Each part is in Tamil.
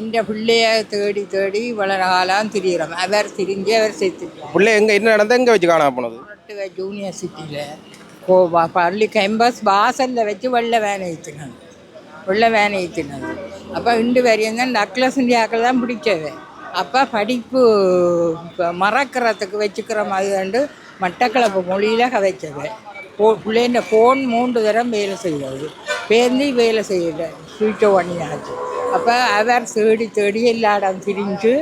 இந்த பிள்ளைய தேடி தேடி இவ்வளவு காலம் திரியிறோம் அவர் திரிஞ்சு அவர் செத்துட்டார் பிள்ளை எங்க என்ன நடந்தா எங்க வச்சு காணாம போனது கொரட்டுவ யூனிவர்சிட்டியில் கோ வ- பள்ளி கேம்பஸ் வாசலில் வச்சு வெள்ளை வேன் ஏற்றினாங்க வெள்ளை வேன் ஏற்றினது அப்போ இண்டு வரையும் தான் டக்ளஸ் இந்தியாக்கள் தான் பிடிச்சது அப்போ படிப்பு இப்ப மறக்கிறதுக்கு வச்சுக்கிற மாதிரி வந்து மட்டக்களப்பு மொழியில் கதைச்சது போ பிள்ளைங்க ஃபோன் மூன்று தரம் வேலை செய்கிறது பேருந்து வேலை செய்யல சுவிட்ச் பண்ணியாச்சு அப்போ அவர் தேடி தேடி எல்லா இடம் திரிஞ்சு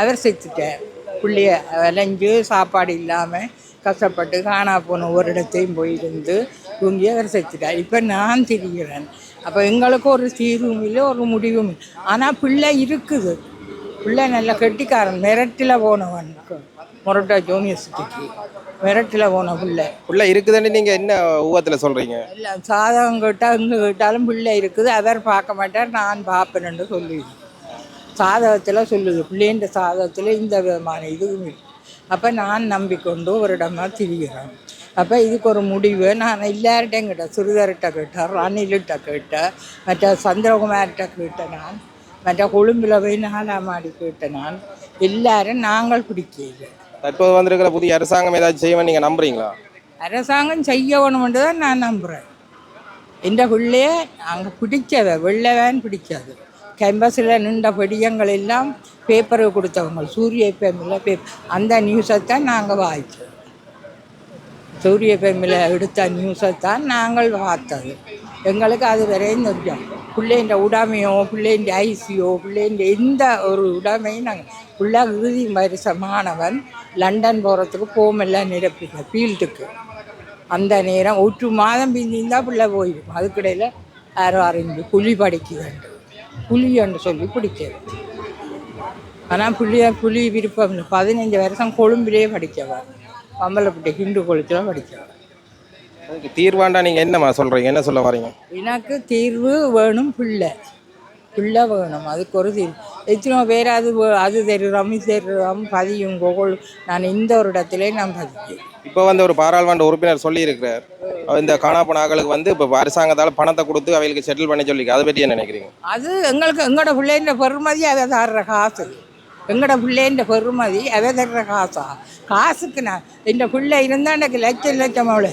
அவர் செத்துட்டார். பிள்ளைய விளைஞ்சு சாப்பாடு இல்லாமல் கஷ்டப்பட்டு காணா போன ஒரு இடத்தையும் போயிருந்து தூங்கி அவர் செத்துட்டார். இப்போ நான் திரிகிறேன். அப்போ எங்களுக்கு ஒரு தீர்வும் இல்லை ஒரு முடிவும் இல்லை. ஆனால் பிள்ளை இருக்குது. பிள்ளை நல்ல கெட்டிக்காரன் மிரட்டில் போனவன் மொரட்டா யூனிவர்சிட்டிக்கு மிரட்டில் போன பிள்ளை. பிள்ளை இருக்குதுன்னு நீங்க என்ன ஊகத்துல சொல்றீங்க? எல்லாம் சாதகம் கேட்டால் இங்கே கேட்டாலும் பிள்ளை இருக்குது. அவர் பார்க்க மாட்டார் நான் பார்ப்பேன்னு சொல்லுது. சாதகத்தில் சொல்லுது. பிள்ளைன்ற சாதகத்தில் இந்த விதமான இதுவும் இல்லை. அப்போ நான் நம்பிக்கொண்டு ஒரு இடமா திரிகிறேன். அப்போ இதுக்கு ஒரு முடிவு. நான் எல்லார்ட்டையும் கேட்டேன். சுரிதர்கிட்ட கேட்டேன் ரணில்கிட்ட கேட்டேன் மற்ற சந்திரகுமார்கிட்ட கேட்டேன் நான். மற்ற கொழும்பில் போய் நாலாம் மாடி கேட்டேன் நான். எல்லாரும் நாங்கள் பிடிக்கல தற்போது வந்திருக்கிற புதிய அரசாங்கம் ஏதாச்சும் செய்யணும் நீங்க நம்புறீங்களா? அரசாங்கம் செய்யணுமென்று தான் நான் நம்புகிறேன் இந்த பிள்ளைய நாங்கள் பிடிச்சத வெள்ளவேன் பிடிச்சது. கேம்பஸில் நின்ற படியங்கள் எல்லாம் பேப்பரை கொடுத்தவங்க. சூரிய பேமில் பேப்பர் அந்த நியூஸை தான் நாங்கள் வாய்ச்சோம் சூரிய பேமில் எடுத்த நியூஸை தான் நாங்கள் பார்த்தது எங்களுக்கு அது வரையும் தெரியும் பிள்ளைன்ற உடாமையோ பிள்ளைன்ற ஐசியோ பிள்ளைன்ற எந்த ஒரு உடாமையும் நாங்கள் பிள்ளை இறுதி வருஷமானவன் லண்டன் போகிறதுக்கு போமெல்லாம் நிரப்பிங்க ஃபீல்டுக்கு. அந்த நேரம் ஒற்று மாதம் பிந்திருந்தால் பிள்ளை போயிடும். அதுக்கிடையில் யாரும் அறிஞ்சு புலி படிக்க வேண்டும் சொல்லி பிடிச்சது ஆனால் புளிய புலி விருப்பம் பதினஞ்சு வருஷம் கொழும்பிலே படித்தவன் பம்பலப்பட்டி ஹிண்டு கொளுத்தில் படித்தவன் அதுக்கு தீர்வாண்டா நீங்க என்னம்மா சொல்றீங்க? என்ன சொல்ல வரீங்க? எனக்கு தீர்வு வேணும் பிள்ளை. பிள்ளை வேணும் அதுக்கு ஒரு தீர்வு எத்தனோ பேர் அது வே- அது தெரிகிறோம் இது தெரிகிறோம் பதியும் கோகுல் நான் இந்த ஒரு இடத்துல நான் பதிக்கிறேன் இப்போ வந்து ஒரு பாராளுமன்ற உறுப்பினர் சொல்லி இருக்கிறார் இந்த காணாப்போன ஆட்களுக்கு வந்து இப்போ அரசாங்கத்தால் பணத்தை கொடுத்து அவைகளுக்கு செட்டில் பண்ணி சொல்லி அதை பற்றி என்ன நினைக்கிறீங்க? அது எங்களுக்கு எங்களோட பிள்ளைன்ற பெருமதி அதை தர்ற காசு. எங்களோட பிள்ளைன்ற பெருமதி அதை தர்ற காசா? காசுக்கு நான் இந்த பிள்ளை இருந்தால் எனக்கு லட்சம் லட்சம் அவ்வளோ.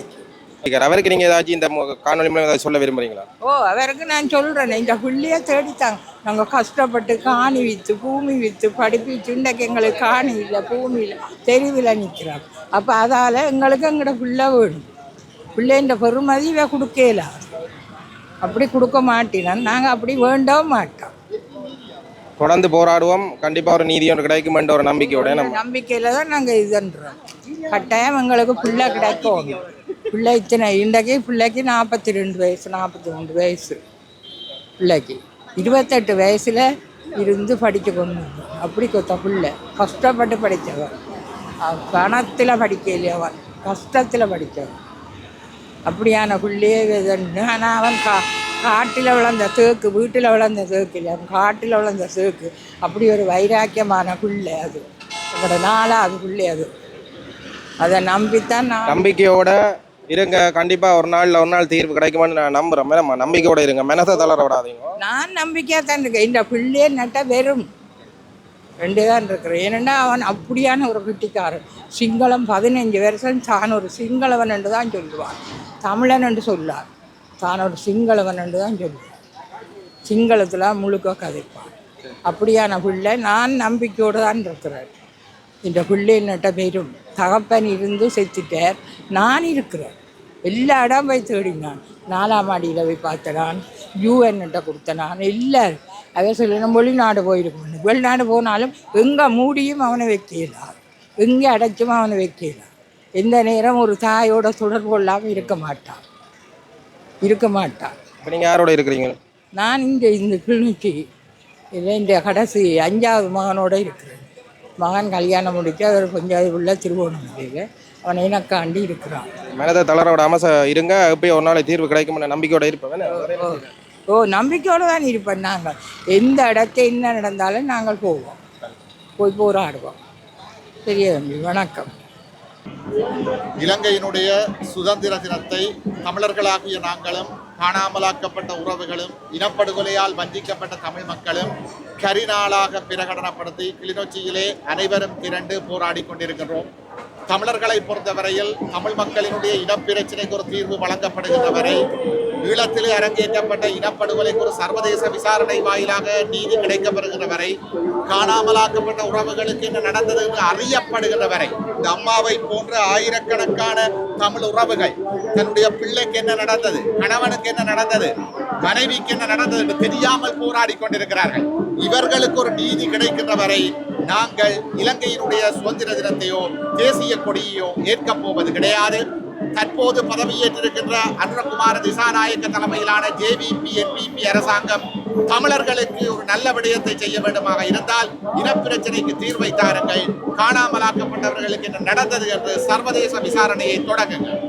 அவருக்கு நீங்க ஏதாச்சும் இந்த காணொலி மூலம் ஏதாச்சும் சொல்ல விரும்புறீங்களா? ஓ அவருக்கு நான் சொல்கிறேன் இந்த பிள்ளைய தேடித்தாங்க. நாங்கள் கஷ்டப்பட்டு காணி விற்று பூமி விற்று படிப்பிச்சு இன்றைக்கு எங்களுக்கு காணி இல்லை பூமி இல்லை தெருவில் நிற்கிறோம் அப்போ அதால் எங்களுக்கு எங்களோட பிள்ளை வேணும். பிள்ளைன்ற பெருமதி இவ கொடுக்கல. அப்படி கொடுக்க மாட்டினான். நாங்கள் அப்படி வேண்டவும் மாட்டோம். தொடர்ந்து போராடுவோம். கண்டிப்பா ஒரு நீதி ஒன்று கிடைக்குமென்ற ஒரு நம்பிக்கையோட நம்ம நம்பிக்கையில் தான் நாங்கள் இதுன்றோம் கட்டாயம் எங்களுக்கு பிள்ளை கிடைக்கும். பிள்ளை இத்தனை இன்றைக்கு பிள்ளைக்கு நாற்பத்தி ரெண்டு வயசு நாற்பத்தி ரெண்டு வயசு. பிள்ளைக்கு. இருபத்தெட்டு வயசில் இருந்து படித்து கொண்டு அப்படி கொத்த பிள்ளை. கஷ்டப்பட்டு படித்தவன் பணத்தில் படிக்கலையே அவன். கஷ்டத்தில் படித்தவன் அப்படியான பிள்ளையே ஆனால் அவன் கா காட்டில் வளர்ந்த தேக்கு வீட்டில் வளர்ந்த தேக்கு இல்லை. அவன் காட்டில் வளர்ந்த தேக்கு. அப்படி ஒரு வைராக்கியமான பிள்ளை அது. எங்களோட அது பிள்ளை அது. அதை நம்பித்தான் நம்பிக்கையோட இருங்க கண்டிப்பா ஒரு நாள்ல ஒரு நாள் தீர்வு கிடைக்குமான்னு நான் நம்புறேன். மேடம் நம்பிக்கையோட இருங்க. மனசை தளர விடாதீங்க. நான் நம்பிக்கையாக தான் இருக்கேன். இந்த பிள்ளையே நட்ட வெறும் ரெண்டு தான் இருக்கிறேன். ஏன்னா அவன் அப்படியான ஒரு கிட்டிக்காரன். சிங்களம் பதினஞ்சு வருஷம் தான் ஒரு சிங்களவன் என்று தான் சொல்லுவான். தமிழன் என்று சொல்லார். தான் ஒரு சிங்களவன் என்று தான் சொல்லுவான் சிங்களத்தில் முழுக்க கதைப்பான். அப்படியான பிள்ளை நான் நம்பிக்கையோடு தான் இருக்கிறேன். இந்த பிள்ளை நட்ட பெரும் தகப்பன் இருந்து செத்துட்டார். நான் இருக்கிறேன். எல்லா இடம் போய் தேடினான் நாலாம் மாடியில் போய் பார்த்த நான். யூஎன்கிட்ட கொடுத்த நான். எல்லாரும். அதை சொல்லணும் வெளிநாடு போயிருக்கணும் வெளிநாடு போனாலும் எங்கே மூடியும் அவனை வைக்கலாம் எங்கே அடைச்சும் அவனை வைக்கலாம் எந்த நேரம் ஒரு தாயோட தொடர்பு கொள்ளாமல் இருக்க மாட்டான். இருக்க மாட்டான். இப்போ நீங்க யாரோட இருக்கிறீங்க? நான் இங்கே இந்த கிளினிக்கு இதில் இந்த கடைசி அஞ்சாவது மகனோட இருக்கிறேன். மகன் கல்யாணம் முடிச்சு அவர் கொஞ்சம் உள்ள திருவோணமலையில் அவன் எனக்காண்டி இருக்கிறான். மனதை தளர விடாம ச- இருங்க எப்பயும் ஒரு நாள் தீர்வு கிடைக்கும்னு நம்பிக்கையோட இருப்பேன் ஓ நம்பிக்கையோடு தான் இருப்போம் நாங்கள். எந்த இடத்த என்ன நடந்தாலும் நாங்கள் போவோம். போய் போராடுவோம். சரியா தம்பி வணக்கம். இலங்கையினுடைய சுதந்திர தினத்தை தமிழர்களாகிய நாங்களும் காணாமலாக்கப்பட்ட உறவுகளும் இனப்படுகொலையால் வஞ்சிக்கப்பட்ட தமிழ் மக்களும் கரிநாளாக பிரகடனப்படுத்தி கிளிநொச்சியிலே அனைவரும் திரண்டு போராடி கொண்டிருக்கின்றோம். தமிழர்களை பொறுத்தவரையில் தமிழ் மக்களினுடைய இனப்பிரச்சினைக்கு ஒரு தீர்வு வழங்கப்படுகின்ற வரை ஈழத்திலே அரங்கேற்றப்பட்ட இனப்படுகொலைக்கு ஒரு சர்வதேச விசாரணை வாயிலாக நீதி கிடைக்கப்படுகிற வரை காணாமலாக்கப்பட்ட உறவுகளுக்கு என்ன நடந்தது என்று அறியப்படுகின்ற வரை இந்த அம்மாவை போன்ற ஆயிரக்கணக்கான தமிழ் உறவுகள் தன்னுடைய பிள்ளைக்கு என்ன நடந்தது கணவனுக்கு என்ன நடந்தது மனைவிக்கு என்ன நடந்தது என்று தெரியாமல் போராடி கொண்டிருக்கிறார்கள். இவர்களுக்கு ஒரு நீதி கிடைக்கின்ற வரை நாங்கள் இலங்கையினுடைய சுதந்திர தினத்தையோ தேசிய கொடியையோ ஏற்கப் போவது கிடையாது. தற்போது பதவியேற்றிருக்கின்ற அருணகுமார திசாநாயக்க தலைமையிலான ஜேவிபி என்பிபி அரசாங்கம் தமிழர்களுக்கு ஒரு நல்ல விடயத்தை செய்ய வேண்டுமாக இருந்தால் இனப்பிரச்சனைக்கு தீர்வை தாருங்கள் காணாமலாக்கப்பட்டவர்களுக்கு என்ன நடந்தது என்று சர்வதேச விசாரணையை தொடங்குங்கள்.